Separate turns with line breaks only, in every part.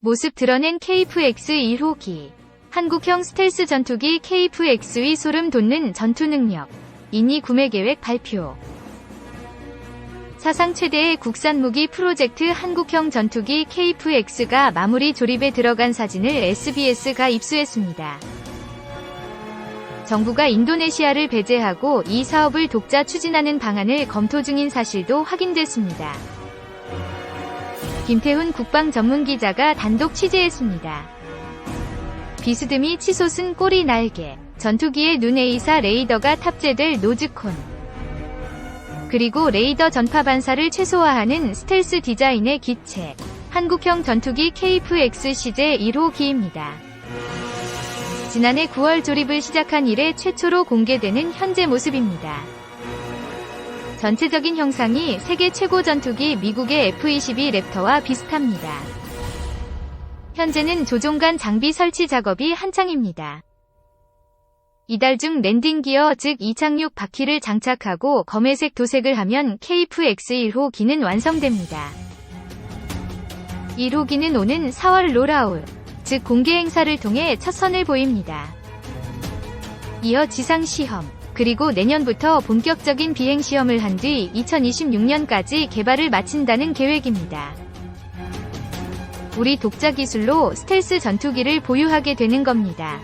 모습 드러낸 KF-X 1호기. 한국형 스텔스 전투기 KF-X의 소름 돋는 전투 능력. 인이 구매 계획 발표. 사상 최대의 국산 무기 프로젝트 한국형 전투기 KF-X가 마무리 조립에 들어간 사진을 SBS가 입수했습니다. 정부가 인도네시아를 배제하고 이 사업을 독자 추진하는 방안을 검토 중인 사실도 확인됐습니다. 김태훈 국방 전문 기자가 단독 취재했습니다. 비스듬히 치솟은 꼬리 날개, 전투기에 눈 A사 레이더가 탑재될 노즈콘, 그리고 레이더 전파 반사를 최소화하는 스텔스 디자인의 기체, 한국형 전투기 KF-X CJ 1호기입니다. 지난해 9월 조립을 시작한 이래 최초로 공개되는 현재 모습입니다. 전체적인 형상이 세계 최고 전투기 미국의 F-22 랩터와 비슷합니다. 현재는 조종간 장비 설치 작업이 한창입니다. 이달 중 랜딩 기어 즉 이착륙 바퀴를 장착하고 검회색 도색을 하면 KF-X 1호 기는 완성됩니다. 1호 기는 오는 4월 롤아웃, 즉 공개 행사를 통해 첫 선을 보입니다. 이어 지상 시험, 그리고 내년부터 본격적인 비행 시험을 한 뒤 2026년까지 개발을 마친다는 계획입니다. 우리 독자 기술로 스텔스 전투기를 보유하게 되는 겁니다.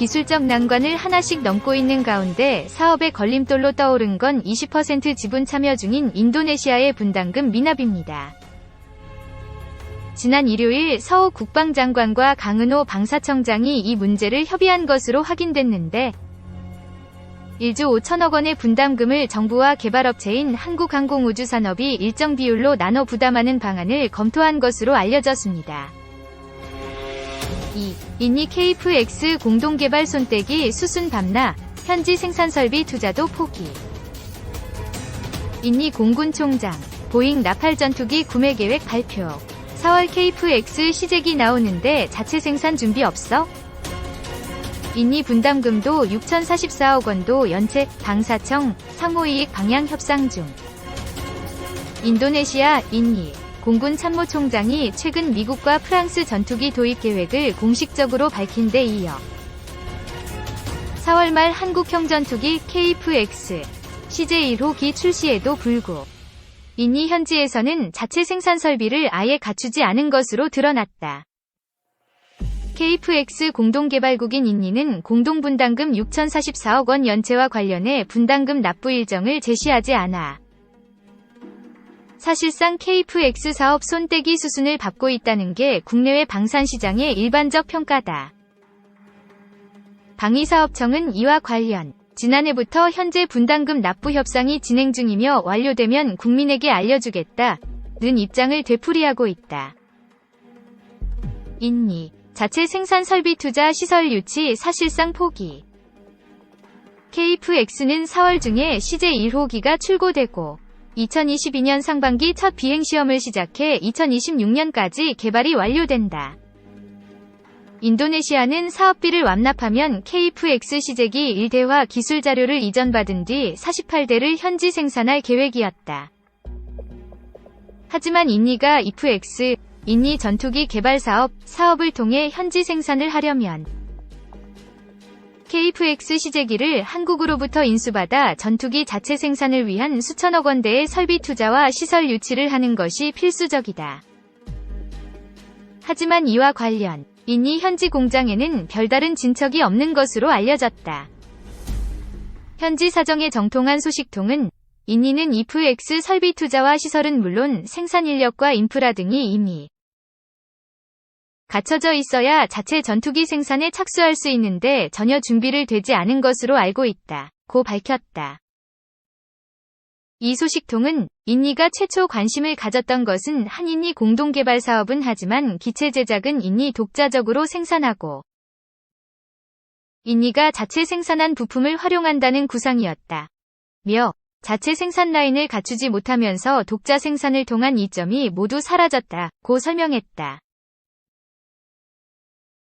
기술적 난관을 하나씩 넘고 있는 가운데 사업의 걸림돌로 떠오른 건 20% 지분 참여 중인 인도네시아의 분담금 미납입니다. 지난 일요일 서호 국방장관과 강은호 방사청장이 이 문제를 협의한 것으로 확인됐는데 1조 5천억 원의 분담금을 정부와 개발업체인 한국항공우주산업이 일정 비율로 나눠 부담하는 방안을 검토한 것으로 알려졌습니다. 2. 인니 KF-X 공동개발 손떼기 수순 밤나 현지 생산설비 투자도 포기. 인니 공군 총장 보잉 나팔 전투기 구매 계획 발표. 4월 KF-X 시제기 나오는데 자체 생산 준비 없어? 인니 분담금도 6,044억 원도 연체, 방사청, 상호이익 방향 협상 중. 인도네시아, 인니, 공군 참모총장이 최근 미국과 프랑스 전투기 도입 계획을 공식적으로 밝힌 데 이어 4월 말 한국형 전투기 KF-X, CJ1호기 출시에도 불구 인니 현지에서는 자체 생산 설비를 아예 갖추지 않은 것으로 드러났다. KF-X 공동개발국인 인니는 공동분담금 6,044억 원 연체와 관련해 분담금 납부 일정을 제시하지 않아 사실상 KF-X 사업 손떼기 수순을 밟고 있다는 게 국내외 방산시장의 일반적 평가다. 방위사업청은 이와 관련 지난해부터 현재 분담금 납부 협상이 진행 중이며 완료되면 국민에게 알려주겠다. 는 입장을 되풀이하고 있다. 인니 자체 생산 설비 투자 시설 유치 사실상 포기. KF-X는 4월 중에 CJ1호기가 출고되고 2022년 상반기 첫 비행 시험을 시작해 2026년까지 개발이 완료된다. 인도네시아는 사업비를 완납하면 KF-X 시제기 1대화 기술 자료를 이전받은 뒤 48대를 현지 생산할 계획이었다. 하지만 인니가 IF-X, 인니 전투기 개발 사업, 사업을 통해 현지 생산을 하려면 KF-X 시제기를 한국으로부터 인수받아 전투기 자체 생산을 위한 수천억 원대의 설비 투자와 시설 유치를 하는 것이 필수적이다. 하지만 이와 관련 인니 현지 공장에는 별다른 진척이 없는 것으로 알려졌다. 현지 사정에 정통한 소식통은 인니는 IF-X 설비 투자와 시설은 물론 생산 인력과 인프라 등이 이미 갖춰져 있어야 자체 전투기 생산에 착수할 수 있는데 전혀 준비를 되지 않은 것으로 알고 있다. 고 밝혔다. 이 소식통은 인니가 최초 관심을 가졌던 것은 한인니 공동개발 사업은 하지만 기체 제작은 인니 독자적으로 생산하고 인니가 자체 생산한 부품을 활용한다는 구상이었다. 며 자체 생산 라인을 갖추지 못하면서 독자 생산을 통한 이점이 모두 사라졌다. 고 설명했다.